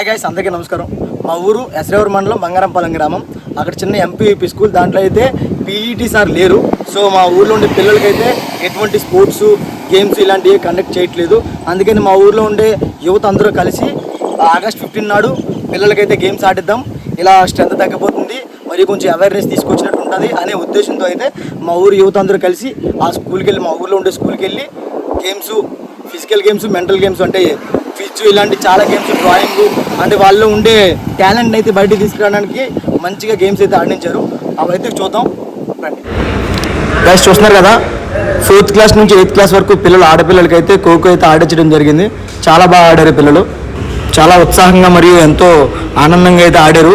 Hi guys అందరికీ నమస్కారం. మా ఊరు ఎస్రేవర్ మండలం బంగారంపాలెం గ్రామం. అక్కడ చిన్న ఎంపీపీ స్కూల్ దాంట్లో అయితే పీఈటీ సార్ లేరు. సో మా ఊర్లో ఉండే పిల్లలకైతే ఎటువంటి స్పోర్ట్స్ గేమ్స్ ఇలాంటివి కండక్ట్ చేయట్లేదు. అందుకని మా ఊర్లో ఉండే యువత అందరూ కలిసి ఆగస్ట్ ఫిఫ్టీన్ నాడు పిల్లలకైతే గేమ్స్ ఆడిద్దాం. ఇలా స్ట్రెంత్ తగ్గిపోతుంది. మరి కొంచెం అవేర్నెస్ తీసుకొచ్చినట్టు ఉంటుంది అనే ఉద్దేశంతో అయితే మా ఊరు యువత అందరూ కలిసి ఆ స్కూల్కి వెళ్ళి మా ఊర్లో ఉండే స్కూల్కి వెళ్ళి games physical games mental games అంటే ఫిజ్ ఇలాంటి చాలా గేమ్స్ డ్రాయింగ్ అంటే వాళ్ళు ఉండే టాలెంట్ అయితే బయటకు తీసుకురావడానికి మంచిగా గేమ్స్ అయితే ఆడించారు. అవైతే చూద్దాం. రండి. గైస్ చూస్తున్నారు కదా? ఫోర్త్ క్లాస్ నుంచి ఎయిత్ క్లాస్ వరకు పిల్లలు ఆడపిల్లలకి అయితే ఖోఖో అయితే ఆడించడం జరిగింది. చాలా బాగా ఆడారు పిల్లలు. చాలా ఉత్సాహంగా మరియు ఎంతో ఆనందంగా అయితే ఆడారు.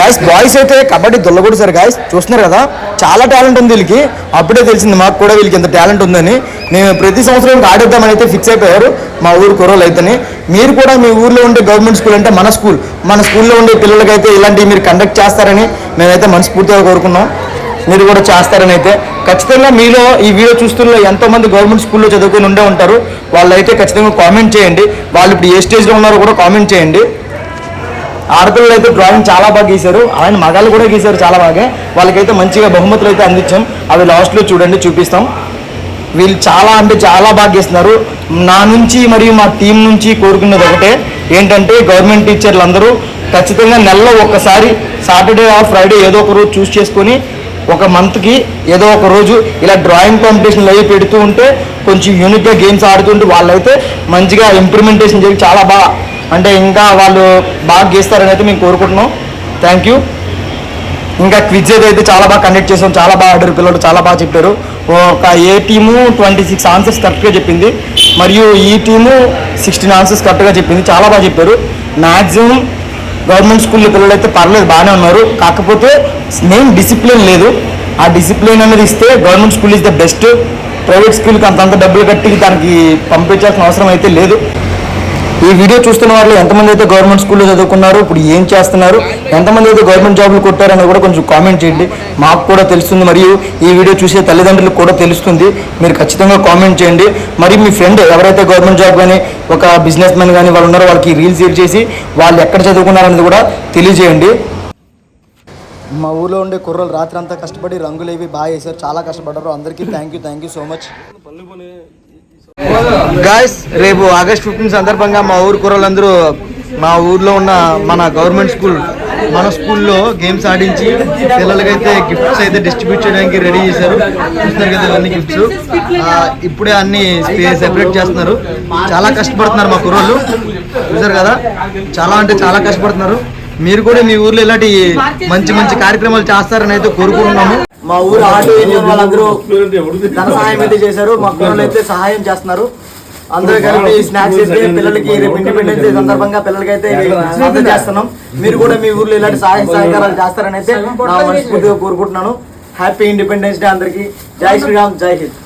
గాయస్ బాయ్స్ అయితే కబడ్డీ దొల్లగొడు సార్ గాయస్ చూస్తున్నారు కదా చాలా టాలెంట్ ఉంది వీళ్ళకి. అప్పుడే తెలిసింది మాకు కూడా వీళ్ళకి ఇంత టాలెంట్ ఉందని. మేము ప్రతి సంవత్సరం ఆడేద్దామని అయితే ఫిక్స్ అయిపోయారు మా ఊరు కుర్రోలు అయితేనే. మీరు కూడా మీ ఊర్లో ఉండే గవర్నమెంట్ స్కూల్ అంటే మన స్కూల్ మన స్కూల్లో ఉండే పిల్లలకైతే ఇలాంటివి మీరు కండక్ట్ చేస్తారని మేమైతే మనస్ఫూర్తిగా కోరుకున్నాం. మీరు కూడా చేస్తారని అయితే. ఖచ్చితంగా మీలో ఈ వీడియో చూస్తున్న ఎంతోమంది గవర్నమెంట్ స్కూల్లో చదువుకొని ఉండే ఉంటారు. వాళ్ళైతే ఖచ్చితంగా కామెంట్ చేయండి. వాళ్ళు ఇప్పుడు ఏ స్టేజ్లో ఉన్నారో కూడా కామెంట్ చేయండి. ఆడపిల్లలు అయితే డ్రాయింగ్ చాలా బాగా గీశారు. ఆయన మగాళ్ళు కూడా గీశారు చాలా బాగా. వాళ్ళకైతే మంచిగా బహుమతులు అయితే అందించాం. అవి లాస్ట్లో చూడండి చూపిస్తాం. వీళ్ళు చాలా అంటే చాలా బాగా గీస్తున్నారు. నా నుంచి మరియు మా టీం నుంచి కోరుకున్నది ఒకటే. ఏంటంటే గవర్నమెంట్ టీచర్లు అందరూ ఖచ్చితంగా నెలలో ఒక్కసారి సాటర్డే ఆర్ ఫ్రైడే ఏదో ఒక రోజు చూస్ చేసుకొని ఒక మంత్కి ఏదో ఒక రోజు ఇలా డ్రాయింగ్ కాంపిటీషన్లు అవి పెడుతూ ఉంటే కొంచెం యూనిక్గా గేమ్స్ ఆడుతుంటే వాళ్ళైతే మంచిగా ఇంప్లిమెంటేషన్ చేసి చాలా బాగా అంటే ఇంకా వాళ్ళు బాగా గీస్తారని అయితే మేము కోరుకుంటున్నాం. థ్యాంక్ యూ ఇంకా క్విజ్ అయితే చాలా బాగా కండక్ట్ చేసాం చాలా బాగా ఆడారు పిల్లలు చాలా బాగా చెప్పారు. ఒక A team twenty six answers కరెక్ట్గా చెప్పింది. మరియు ఈ టీము సిక్స్టీన్ ఆన్సర్స్ కరెక్ట్గా చెప్పింది. చాలా బాగా చెప్పారు. మ్యాక్సిమం గవర్నమెంట్ స్కూల్లో పిల్లలు అయితే పర్లేదు బాగానే ఉన్నారు. కాకపోతే మెయిన్ డిసిప్లిన్ లేదు. ఆ డిసిప్లిన్ అనేది ఇస్తే government school is the best private స్కూల్కి అంతంత డబ్బులు కట్టి దానికి పంపించాల్సిన అవసరం అయితే లేదు. ఈ వీడియో చూస్తున్న వాళ్ళు ఎంతమంది అయితే గవర్నమెంట్ స్కూల్లో చదువుకున్నారు ఇప్పుడు ఏం చేస్తున్నారు ఎంతమంది అయితే గవర్నమెంట్ జాబులు కొట్టారని కూడా కొంచెం కామెంట్ చేయండి. మాకు కూడా తెలుస్తుంది మరియు ఈ వీడియో చూసే తల్లిదండ్రులకు కూడా తెలుస్తుంది. మీరు ఖచ్చితంగా కామెంట్ చేయండి. మరి మీ ఫ్రెండ్ ఎవరైతే గవర్నమెంట్ జాబ్ కానీ ఒక బిజినెస్ మ్యాన్ కానీ వాళ్ళు ఉన్నారో వాళ్ళకి రీల్స్ షేర్ చేసి వాళ్ళు ఎక్కడ చదువుకున్నారనేది కూడా తెలియజేయండి. మా ఊర్లో ఉండే కుర్రలు రాత్రి అంతా కష్టపడి రంగులు ఇవి బాగా వేశారు చాలా కష్టపడ్డారు. అందరికీ thank you thank you so much guys రేపు ఆగస్ట్ ఫిఫ్టీన్ సందర్భంగా మా ఊరు కుర్రలందరూ మా ఊర్లో ఉన్న మన గవర్నమెంట్ స్కూల్ మన స్కూల్లో గేమ్స్ ఆడించి పిల్లలకైతే గిఫ్ట్స్ అయితే డిస్ట్రిబ్యూట్ చేయడానికి రెడీ చేశారు. చూస్తున్నారు కదా అన్ని గిఫ్ట్స్ ఇప్పుడే అన్ని సెపరేట్ చేస్తున్నారు. చాలా కష్టపడుతున్నారు మా కుర్రోళ్ళు. చూసారు కదా? చాలా అంటే చాలా కష్టపడుతున్నారు. మీరు కూడా మీ ఊర్లో ఇలాంటి మంచి మంచి కార్యక్రమాలు చేస్తారని అయితే కోరుకుంటున్నాము. మా ఊరు ఆటో యూనియన్ వాళ్ళందరూ ధన సహాయం అయితే చేశారు. మా పిల్లలు అయితే సహాయం చేస్తున్నారు. అందరూ కలిపి స్నాక్స్ అయితే పిల్లలకి రేపు ఇండిపెండెన్స్ డే సందర్భంగా పిల్లలకి అయితే చేస్తున్నాం మీరు కూడా మీ ఊర్లో ఇలాంటి సహాయ సహకారాలు చేస్తారని అయితే నా మనస్ఫూర్తిగా కోరుకుంటున్నాను. హ్యాపీ ఇండిపెండెన్స్ డే అందరికి. జై శ్రీరామ్ జై హింద్.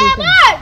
what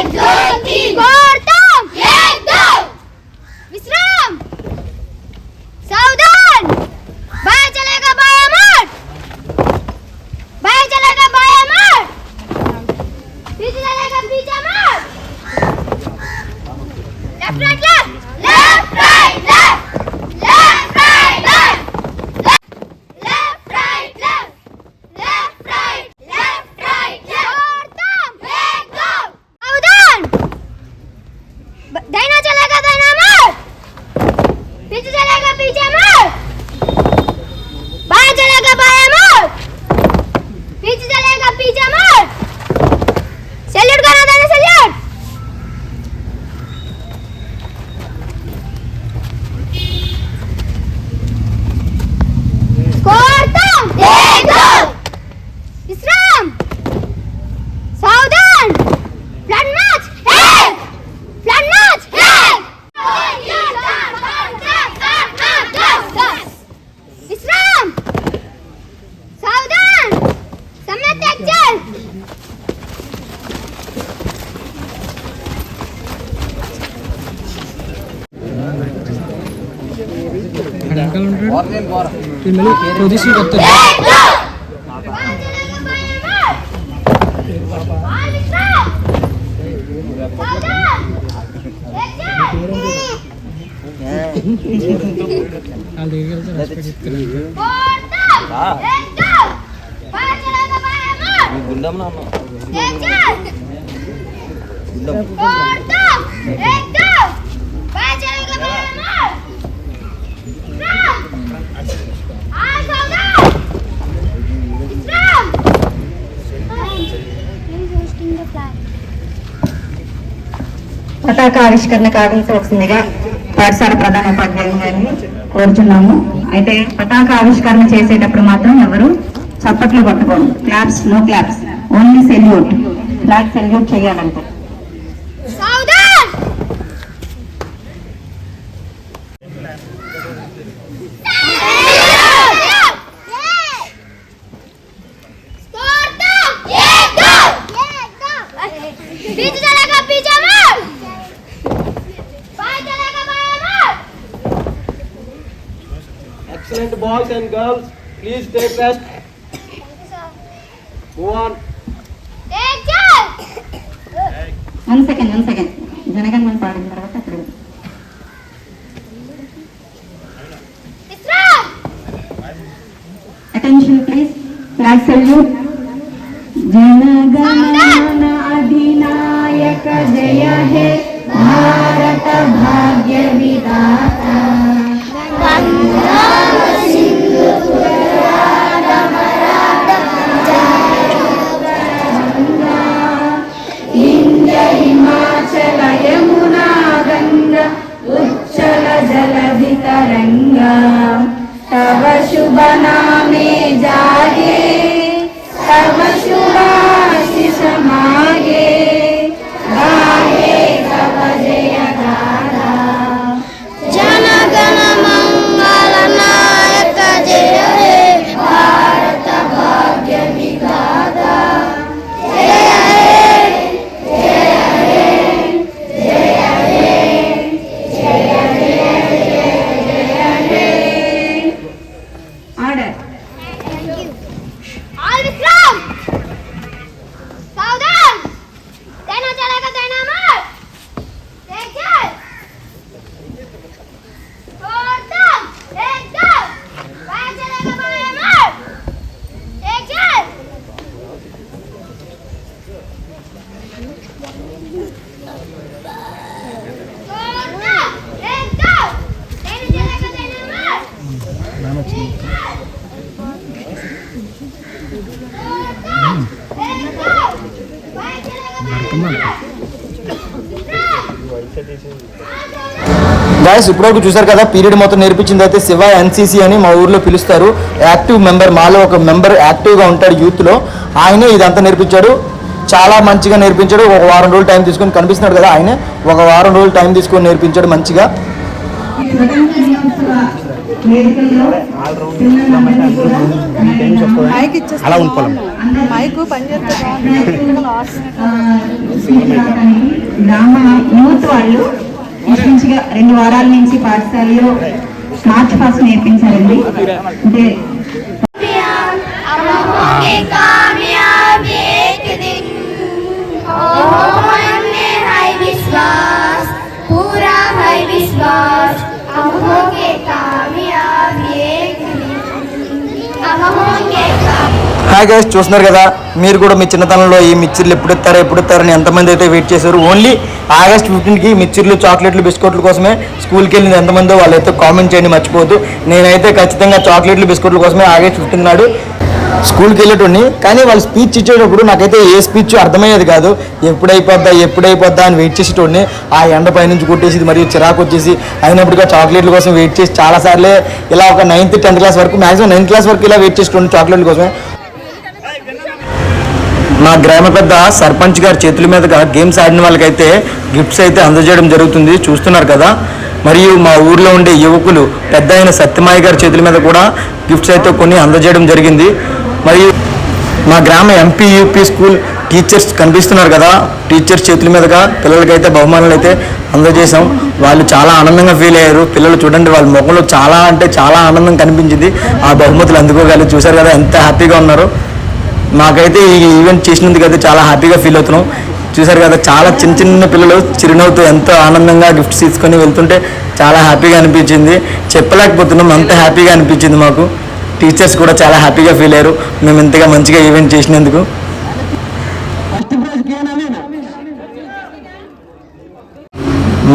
Let's go! వెనకాల ఉంటాడు వీళ్ళు మళ్ళీ పొజిషన్ కొత్త వాళ్ళ దగ్గరికి వెళ్తే రెస్పెక్ట్ ఇస్తారు పతాక ఆవిష్కరణ కావించవలసిందిగా పాఠశాల ప్రధానోపాధ్యాయులు గారిని కోరుచున్నాము. అయితే పతాక ఆవిష్కరణ చేసేటప్పుడు మాత్రం ఎవరు చప్పట్లు కొట్టుకోండి claps no claps only salute flag salute చేయాలంటే. boys and girls, please take rest. Move on. One second one second Jangaon మనం పాడిన తర్వాత అప్పుడు అటెన్షన్ ప్లీజ్ ఫ్లాగ్ సెల్యూట్ జనగణ అధినాయక జయ హే గాయస్ ఇప్పటివరకు చూసారు కదా పీరియడ్ మొత్తం నేర్పించింది అయితే శివ ఎన్సీసీ అని మా ఊర్లో పిలుస్తారు. యాక్టివ్ మెంబర్ మాలో ఒక మెంబర్ యాక్టివ్గా ఉంటాడు యూత్లో ఆయనే ఇదంతా నేర్పించాడు. చాలా మంచిగా నేర్పించాడు. ఒక వారం రోజులు టైం తీసుకొని కనిపిస్తున్నాడు కదా ఆయనే. ఒక వారం రోజులు టైం తీసుకొని నేర్పించాడు మంచిగా. స్వతంత్ర దినోత్సవ వేడుకల్లో పిల్లలందరినీ కూడా వస్తుంది మైక్ ఇచ్చేస్తే అలా ఉండిపోవాలి మైక్ పనిచేస్తే బాగుంటుంది గ్రామ యూత్ వాళ్ళు ఇంచుమించుగా రెండు వారాల నుంచి పాఠశాలలో మార్చ్ ఫాస్ట్ నేర్పించారండి అంటే अब होंगे कामयाब एक दिन హాయ్ చూస్తున్నారు కదా? మీరు కూడా మీ చిన్నతనంలో ఈ మిక్చర్లు ఎప్పుడు ఇస్తారో ఎప్పుడు ఇస్తారని ఎంతమంది అయితే వెయిట్ చేశారు? ఓన్లీ ఆగస్ట్ ఫిఫ్టీన్కి మిక్చర్లు చాక్లెట్లు బిస్కెట్ల కోసమే స్కూల్కి వెళ్ళింది ఎంతమందో వాళ్ళైతే కామెంట్ చేయండి మర్చిపోవద్దు. నేనైతే ఖచ్చితంగా చాక్లెట్లు బిస్కెట్ల కోసమే ఆగస్ట్ ఫిఫ్టీన్ నాడు స్కూల్కి వెళ్ళేటోని కానీ వాళ్ళు స్పీచ్ ఇచ్చేటప్పుడు నాకైతే ఏ స్పీచ్ అర్థమయ్యేది కాదు. ఎప్పుడైపోద్దా ఎప్పుడైపోద్దా అని వెయిట్ చేసేటోడిని. ఆ ఎండ పైనుంచి కొట్టేసి మరియు చిరాకు వచ్చేసి అయినప్పటికీ చాక్లెట్ల కోసం వెయిట్ చేసి చాలాసార్లే ఇలా ఒక నైన్త్ టెన్త్ క్లాస్ వరకు మాక్సిమం నైన్త్ క్లాస్ వరకు ఇలా వెయిట్ చేసేటోండి చాక్లెట్ల కోసమే. మా గ్రామ పెద్ద సర్పంచ్ గారి చేతుల మీదుగా గేమ్స్ ఆడిన వాళ్ళకైతే గిఫ్ట్స్ అయితే అందజేయడం జరుగుతుంది. చూస్తున్నారు కదా. మరియు మా ఊర్లో ఉండే యువకులు పెద్ద అయిన సత్యమాయి గారి చేతుల మీద కూడా గిఫ్ట్స్ అయితే కొన్ని అందజేయడం జరిగింది. మరియు మా గ్రామ ఎంపీ యూపీ స్కూల్ టీచర్స్ కనిపిస్తున్నారు కదా. టీచర్స్ చేతుల మీదుగా పిల్లలకైతే బహుమానాలు అయితే అందజేశాం. వాళ్ళు చాలా ఆనందంగా ఫీల్ అయ్యారు. పిల్లలు చూడండి వాళ్ళ ముఖంలో చాలా అంటే చాలా ఆనందం కనిపించింది. ఆ బహుమతులు అందుకోగలరు చూశారు కదా ఎంత హ్యాపీగా ఉన్నారో. మాకైతే ఈ ఈవెంట్ చేసినందుకు అయితే చాలా హ్యాపీగా ఫీల్ అవుతున్నాం. చూసారు కదా చాలా చిన్న చిన్న పిల్లలు చిరునవ్వుతో ఎంతో ఆనందంగా గిఫ్ట్స్ తీసుకొని వెళ్తుంటే చాలా హ్యాపీగా అనిపించింది. చెప్పలేకపోతున్నాం అంత హ్యాపీగా అనిపించింది మాకు. టీచర్స్ కూడా చాలా హ్యాపీగా ఫీల్ అయ్యారు. మేము ఇంతగా మంచిగా ఈవెంట్ చేసినందుకు.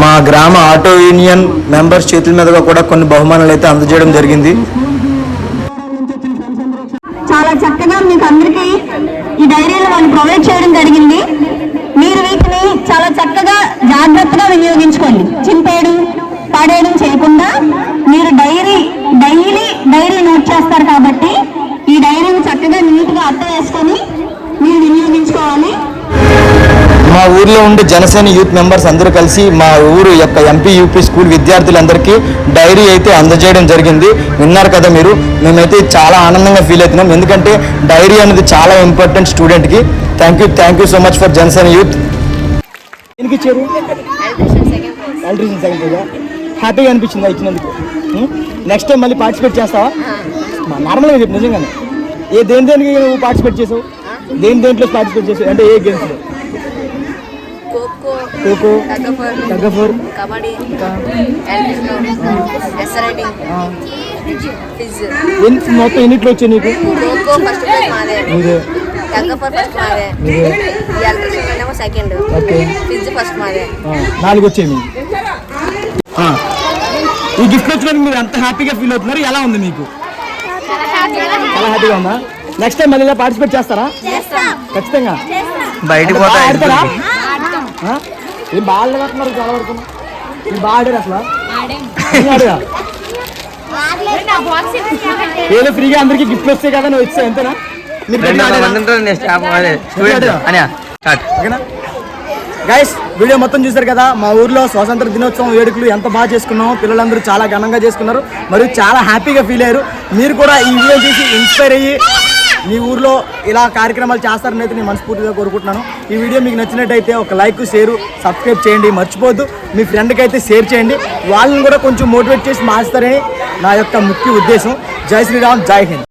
మా గ్రామ ఆటో యూనియన్ మెంబర్స్ చేతుల మీదుగా కూడా కొన్ని బహుమానాలు అయితే అందజేయడం జరిగింది చాలా చక్కగా మీకు అందరికీ ఈ డైరీలు వాళ్ళు ప్రొవైడ్ చేయడం జరిగింది. మీరు వీటిని చాలా చక్కగా జాగ్రత్తగా వినియోగించుకోండి. చింపేయడం పడేయడం చేయకుండా మీరు డైరీ డైలీ డైరీ నోట్ చేస్తారు కాబట్టి ఈ డైరీని చక్కగా నీట్గా అర్థం వేసుకొని మీరు వినియోగించుకోవాలి. మా ఊర్లో ఉండే జనసేన యూత్ మెంబర్స్ అందరూ కలిసి మా ఊరు యొక్క ఎంపీ యూపీ స్కూల్ విద్యార్థులందరికీ డైరీ అయితే అందజేయడం జరిగింది. విన్నారు కదా మీరు? మేమైతే చాలా ఆనందంగా ఫీల్ అవుతున్నాం. ఎందుకంటే డైరీ అనేది చాలా ఇంపార్టెంట్ స్టూడెంట్కి thank you thank you so much for Janasena youth. దేనికి ఇచ్చారు? ఎలక్ట్రీషియన్ సెకండ్ ప్రైజా హ్యాపీగా అనిపించింది ఇచ్చినందుకు? నెక్స్ట్ టైం మళ్ళీ పార్టిసిపేట్ చేస్తావా? నార్మల్గా చెప్పు నిజంగానే. ఏ దేని దేనికి పార్టిసిపేట్ చేసావు? దేని దేంట్లో పార్టిసిపేట్ చేసావు? అంటే ఏ గేమ్స్లో ఖోఖో టగఫర్ కబడ్డీ మొత్తం ఎన్నిట్లో వచ్చాయి నీకు? ఖోఖో ఫస్ట్ ప్రైజ్ మాదే. మీదే. టగఫర్ ఫస్ట్ మాదే. Electrician second. ఓకే. ఫిజ్ ఫస్ట్ మాదే. నాలుగు వచ్చాయి మీకు. ఈ గిఫ్ట్ వచ్చినందుకు మీరు ఎంత హ్యాపీగా ఫీల్ అవుతున్నారు. ఎలా ఉంది మీకు? చాలా హ్యాపీగా ఉందా. నెక్స్ట్ టైం మళ్ళీ పార్టిసిపేట్ చేస్తారా? ఖచ్చితంగా. బయటికి ఆ? ఏం బాగా ఆడుతున్నారు చాలా వరకు బాగా ఆడారు అసలు? ఏదో ఫ్రీగా అందరికి గిఫ్ట్ వస్తాయి కదా నువ్వు ఇచ్చా ఎంతనా గైస్ వీడియో మొత్తం చూశారు కదా మా ఊర్లో స్వాతంత్ర దినోత్సవం వేడుకలు ఎంత బాగా చేసుకున్నామో పిల్లలందరూ చాలా ఘనంగా చేసుకున్నారు. మరియు చాలా హ్యాపీగా ఫీల్ అయ్యారు. మీరు కూడా ఈ వీడియో చూసి ఇన్స్పైర్ అయ్యి మీ ఊర్లో ఇలా కార్యక్రమాలు చేస్తారని అయితే నేను మనస్ఫూర్తిగా కోరుకుంటున్నాను. ఈ వీడియో మీకు నచ్చినట్టయితే ఒక లైక్ షేర్ సబ్స్క్రైబ్ చేయండి. మర్చిపోద్దు మీ ఫ్రెండ్కి అయితే షేర్ చేయండి. వాళ్ళని కూడా కొంచెం మోటివేట్ చేసి మార్చుతారని నా యొక్క ముఖ్య ఉద్దేశం. జై శ్రీరామ్ జై హింద్.